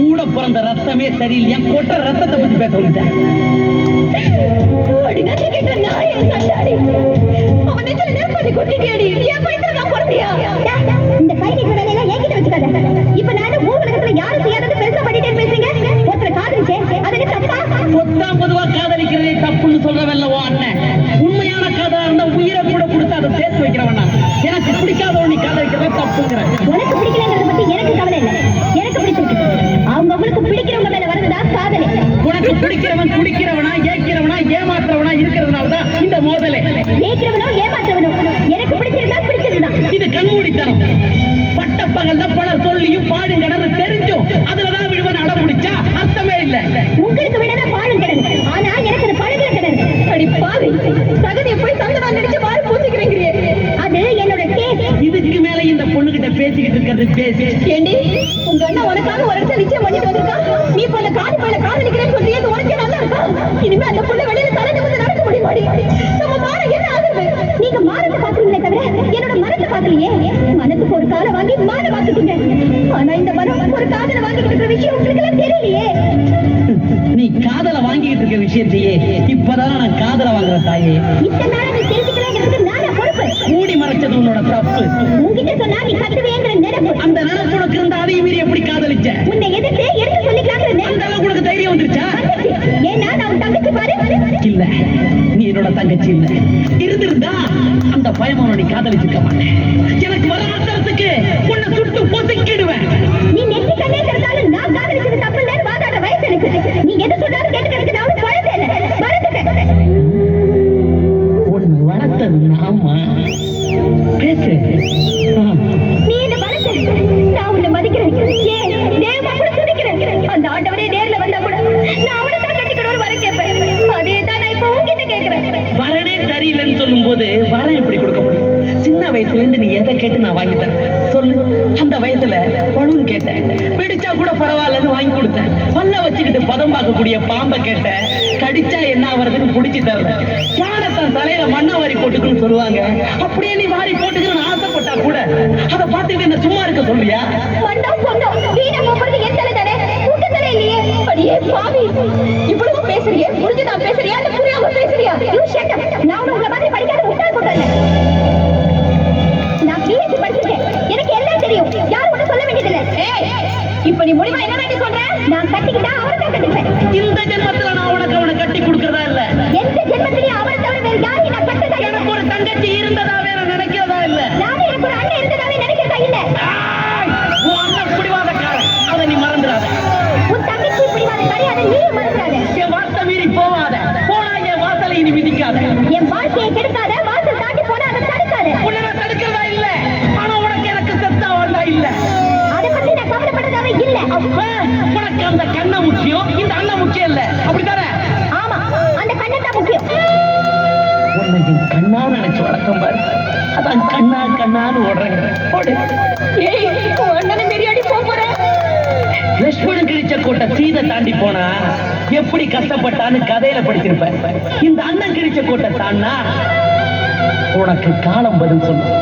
கூட பிறந்த ரத்தமே சரியில்லையா கொட்ட ரத்தத்தை பத்தி பேச இந்த கைதி கடலை எல்லாம் ஏங்கிட்டு வச்சுக்காத. இப்ப நானு மூணு உலகத்துல யாரும் செய்யாதது பெருசா பண்ணிட்டே பேசுங்க ஒருத்தர் காதலிச்சே? அதுக்கு தப்பா? ஒத்தாம் பொதுவா காதலிக்கிறதே தப்புன்னு சொல்றவல்ல உன் அண்ணன். உண்மையான கதை இருந்தா உயிரை கூட கொடுத்து அதை சேர்த்து வைக்கிறவன் எனக்கு பிடிக்காத பேசிக்கிட்டு இருக்கிறது பேசி ஏண்டி? உங்க அண்ணா உனக்காக ஒரு இடத்துல நிச்சயம் பண்ணிட்டு வந்திருக்கான் நீ அந்த காடி பையில காதலிக்கிறேன்னு சொல்லி அது உனக்கே நல்லா இருக்கா? இனிமே அந்த புள்ள வெளியில தலை நிமிர்ந்து நடக்க முடியுமாடி நம்ம மாற என்ன ஆகுது? நீங்க மானத்தை பாக்குறீங்களே தவிர என்னோட மனத்தை பாக்கலையே மனத்துக்கு ஒரு காலை வாங்கி மான வாக்கிட்டீங்க ஆனா இந்த மனம் ஒரு காதலை வாங்கிட்டு இருக்கிற விஷயம் உங்களுக்கு தெரியலையே. நீ காதல வாங்கிட்டு இருக்க விஷயத்தையே இப்பதான் நான் காதல வாங்குற தாயே? தங்கச்சி இல்ல இருந்திருந்தா அந்த பயமான நீ காதலிச்சிருக்க மாட்டேன். எனக்கு வர அவசரத்துக்கு உன்னை சுட்டு பொசுக்கிடுவேன் நீ நெத்தி கண்ணே திறந்தாலும் நான் காதலிச்சது தப்பு இல்லைன்னு வாதாட வயசு எனக்கு. நீ எது சொன்னாலும் கேட்டுக்கிறதுக்கு நான் இல்லை. மறந்துட்டேன். உன் வளர்த்தது நாமா பேசு. வயசுல இருந்து நீ எதை கேட்டு நான் வாங்கி தரேன்? சொல்லு. அந்த வயசுல பணம் கேட்டேன். பிடிச்சா கூட பரவாயில்லன்னு வாங்கி கொடுத்தேன். பல்ல வச்சுக்கிட்டு பதம் பார்க்கக்கூடிய பாம்பை கேட்டேன். கடிச்சா என்ன ஆவறதுன்னு பிடிச்சி தரல. யானத்தான் தலையில மண்ணை வாரி போட்டுக்குன்னு சொல்லுவாங்க? அப்படியே நீ வாரி போட்டுக்கணும்னு ஆசைப்பட்டா கூட அதை பார்த்துக்கிட்டு என்ன சும்மா இருக்க சொல்றியா? மண்டம் பொண்டம் வீணை போறது இல்லையே. அடியே பாவி. இவ்வளவு பேசுறியே? புரிஞ்சுதா பேசுறியா? இல்ல புரியாம பேசுறியா? நான் உங்களை மாதிரி படிக்காத முட்டாள் போட்டேன் நினைச்சு வளர்க்கம் பாரு. அதான் கண்ணா கண்ணான்னு ஓடுறேன். ஓடு. ஏய் அண்ணனை மீறியாடி போக போறேன் லட்சுமணன் கிழிச்ச கோட்டை சீதை தாண்டி போனா எப்படி கஷ்டப்பட்டான்னு கதையில படிச்சிருப்பேன். இந்த அண்ணன் கிழிச்ச கோட்டை தாண்டா உனக்கு காலம் பதில் சொல்லும்